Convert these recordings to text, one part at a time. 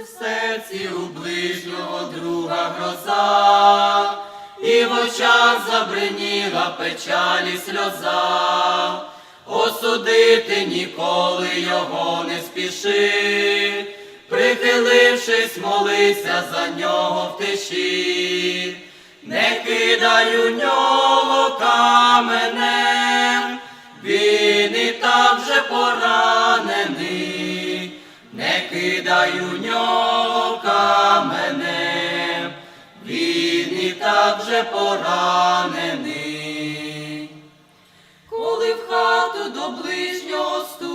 в серці у ближнього друга гроза, і в очах забриніла печалі сльоза, осудити ніколи його не спіши, прихилившись, молися за нього в тиші, не кидай у нього каменем, він і так вже поранений, не кидай у нього каменем, він і так же поранений. Коли в хату до ближнього ступить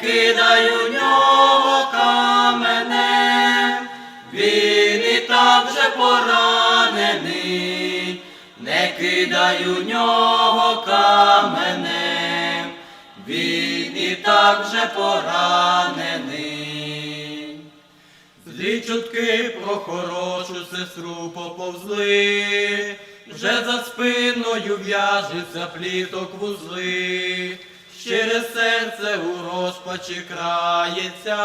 кидай у нього каменем, він і так вже поранений, не кидай у нього каменем, він і так вже поранений. Злі чутки про хорошу сестру поповзли, вже за спиною в'яжеться пліток вузли, щире серце у розпачі крається,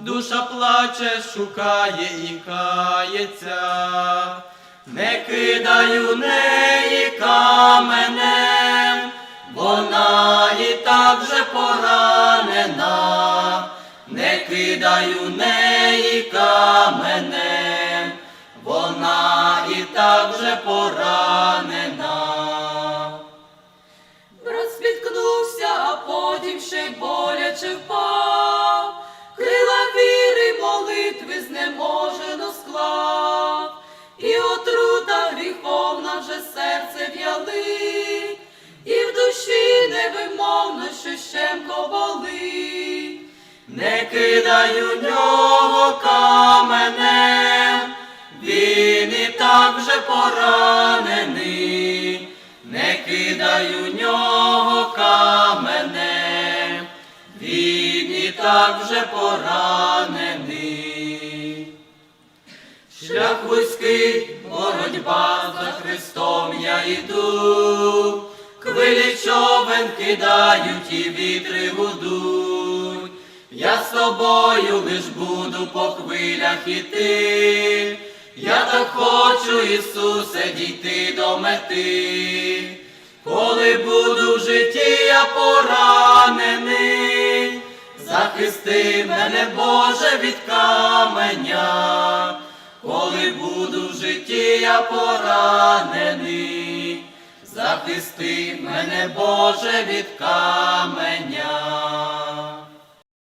душа плаче, шукає і кається, не кидай у неї каменем, вона і так же поранена, не кидай у неї каменем, вона і так же поранена. Ще боляче впав. Крила віри, молитви знеможено склав, і отрута гріховна вже серце в'яли, і в душі невимовно що щемко болить. Не кидай у нього каменем, він і так вже поранений, не кидай у нього каменем, так вже поранений. Шлях вузький, боротьба за Христом я йду, хвилі човен кидають і вітри гудуть, я з тобою лиш буду по хвилях іти, я так хочу, Ісусе, дійти до мети, коли буду в житті я мене, Боже, від каменя, коли буду в житті я поранений, захисти мене, Боже, від каменя.